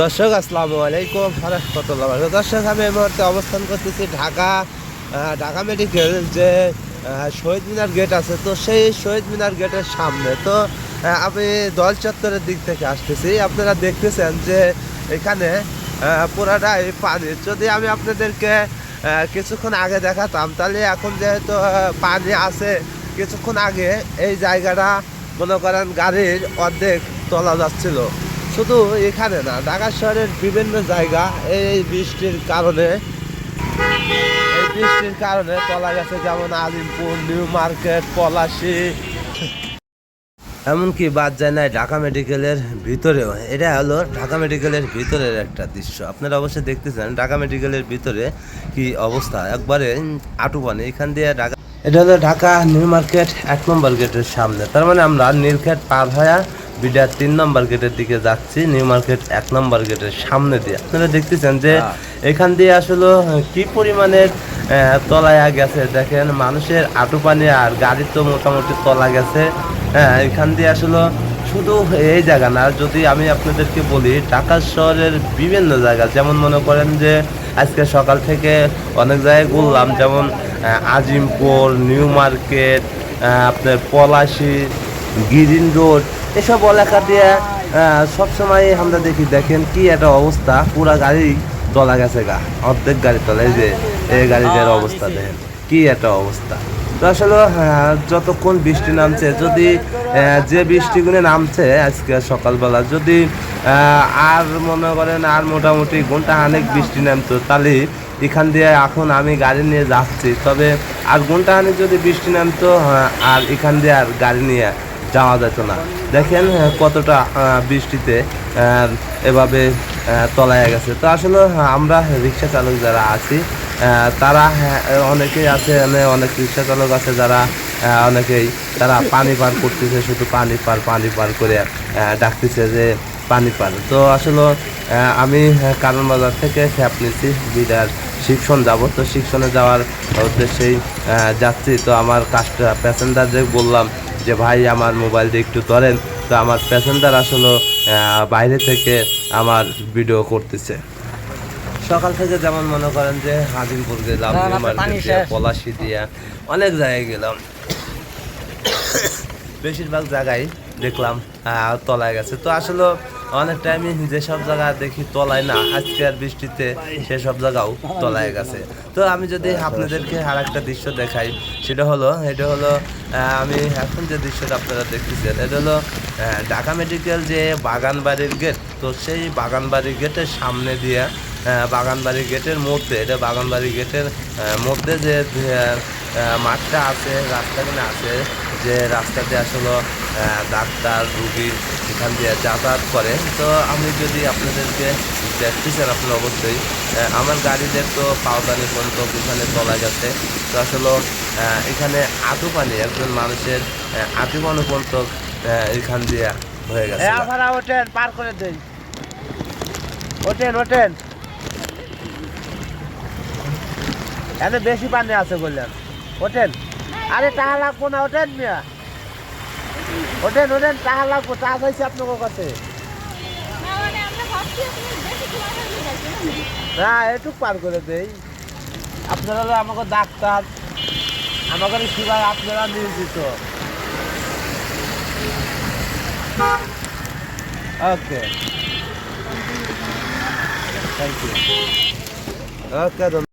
দর্শক, আসসালামু আলাইকুম। রহমতুল্লাহ দর্শক, আমি এই মুহূর্তে অবস্থান করতেছি ঢাকা ঢাকা মেডিকেল যে শহীদ মিনার গেট আছে। তো সেই শহীদ মিনার গেটের সামনে, তো আমি দল চত্বরের দিক থেকে আসতেছি। আপনারা দেখতেছেন যে, এখানে পুরাটাই পানি। যদি আমি আপনাদেরকে কিছুক্ষণ আগে দেখাতাম, তাহলে এখন যেহেতু পানি আছে, কিছুক্ষণ আগে এই জায়গাটা, মনে করেন গাড়ির অর্ধেক তোলা যাচ্ছিল। শুধু এখানে না, ঢাকা শহরের বিভিন্ন জায়গা এই বৃষ্টির কারণে, এই বৃষ্টির কারণে তলা গেছে যেমন আজিমপুর নিউ মার্কেট, পলাশি। এমনকি বাদ যায় না ঢাকা মেডিকেলের ভিতরেও। এটা হলো ঢাকা মেডিকেলের ভিতরের একটা দৃশ্য। আপনারা অবশ্যই দেখতেছেন ঢাকা মেডিকেলের ভিতরে কি অবস্থা। একবারে আটু পানি এখান দিয়ে ঢাকা এটা হলো ঢাকা নিউ মার্কেট, এক নম্বর গেটের সামনে। তার মানে আমরা নীলক্ষেত পার হয়ে বিডার তিন নম্বর গেটের দিকে যাচ্ছি নিউ মার্কেট এক নম্বর গেটের সামনে দিয়ে। আপনারা দেখতেছেন যে এখান দিয়ে আসলে কি পরিমাণের তলায় গেছে? দেখেন মানুষের আটু পানি আর গাড়ির তো মোটামুটি তলা গেছে। হ্যাঁ এখান দিয়ে আসলে শুধু এই জায়গা না যদি আমি আপনাদেরকে বলি ঢাকা শহরের বিভিন্ন জায়গা যেমন মনে করেন যে আজকে সকাল থেকে অনেক জায়গায় ঘুরলাম যেমন আজিমপুর নিউ মার্কেট আপনার পলাশি গ্রিন রোড এসব এলাকা দিয়ে সবসময় আমরা দেখি দেখেন কি একটা অবস্থা। পুরা গাড়ি তলা গেছে গা অর্ধেক গাড়ি তলা এই যে এই গাড়িটার অবস্থা দেখেন কি একটা অবস্থা। তো আসলে যতক্ষণ বৃষ্টি নামছে যদি যে বৃষ্টিগুলো নামছে আজকে সকালবেলা যদি আর মনে করেন আর মোটামুটি ঘণ্টা অনেক বৃষ্টি নামতো তাহলে এখান দিয়ে এখন আমি গাড়ি নিয়ে যাচ্ছি। তবে আর ঘণ্টা খানেক যদি বৃষ্টি নামতো আর এখান দিয়ে আর গাড়ি নিয়ে যাওয়া যেত না। দেখেন কতটা বৃষ্টিতে এভাবে তলায় গেছে। তো আসলে আমরা রিক্সা চালক যারা আছি তারা অনেকেই আছে মানে অনেক রিক্সা চালক আছে যারা অনেকেই তারা পানি পার করতেছে, শুধু পানি পার পানি পার করে ডাকতেছে যে পানি পার। তো আসলে আমি কারণ বাজার থেকে খ্যাপ নিচ্ছি বিডার শিক্ষণ যাব। তো শিক্ষণে যাওয়ার উদ্দেশ্যেই যাচ্ছি। তো আমার কাজটা প্যাসেঞ্জারদের বললাম যে ভাই আমার মোবাইলটা একটু ধরেন। তো আমার প্যাসেঞ্জার আসলে বাইরে থেকে আমার ভিডিও করতেছে। সকাল থেকে যেমন মনে করেন যে হাজিমপুর গেলাম পলাশি দিয়া অনেক জায়গায় গেলাম। বেশিরভাগ জায়গায় দেখলাম তলায় গেছে। তো আসলে অনেক টাইমে যেসব জায়গা দেখি তলায় না, আজকে আর বৃষ্টিতে সেসব জায়গাও তলায় গেছে। তো আমি যদি আপনাদেরকে আর একটা দৃশ্য দেখাই, সেটা হলো, এটা হলো আমি এখন যে দৃশ্যটা আপনারা দেখতেছেন, এটা হলো ঢাকা মেডিকেল যে বাগান বাড়ির গেট, তো সেই বাগান বাড়ির গেটের সামনে দিয়ে বাগানবাড়ি গেটের মধ্যে, এটা বাগানবাড়ি গেটের মধ্যে যে মাঠটা আছে, রাস্তাগুলো আছে, যে রাস্তাতে আসলে ডাক্তার রুগী এখান দিয়ে যাতায়াত করে তো আমি যদি আপনাদেরকে দেখতেছেন আপনারা অবশ্যই আমার গাড়িদের তো পাওদানি পর্যন্ত এখানে তলা গেছে। তো আসলে এখানে আটু পানি, একজন মানুষের আটু পানি পর্যন্ত এখান দিয়ে হয়ে গেছে। ওঠেন, পার করে দেই। ওঠেন ওঠেন। এখানে বেশি পানি আছে বললেন। ওঠেন। আরে টাকা লাগবো না, ওঠেন মিয়া। ওঠেন ওঠেন টাকা লাগবো টাকা চাইছি আপনার কাছে। না, এটুক পার করে দেই। আপনারা আমাকে ডাক্তার, আমাকে সেবায় আপনারা নিয়োজিত। ওকে। Thank you okay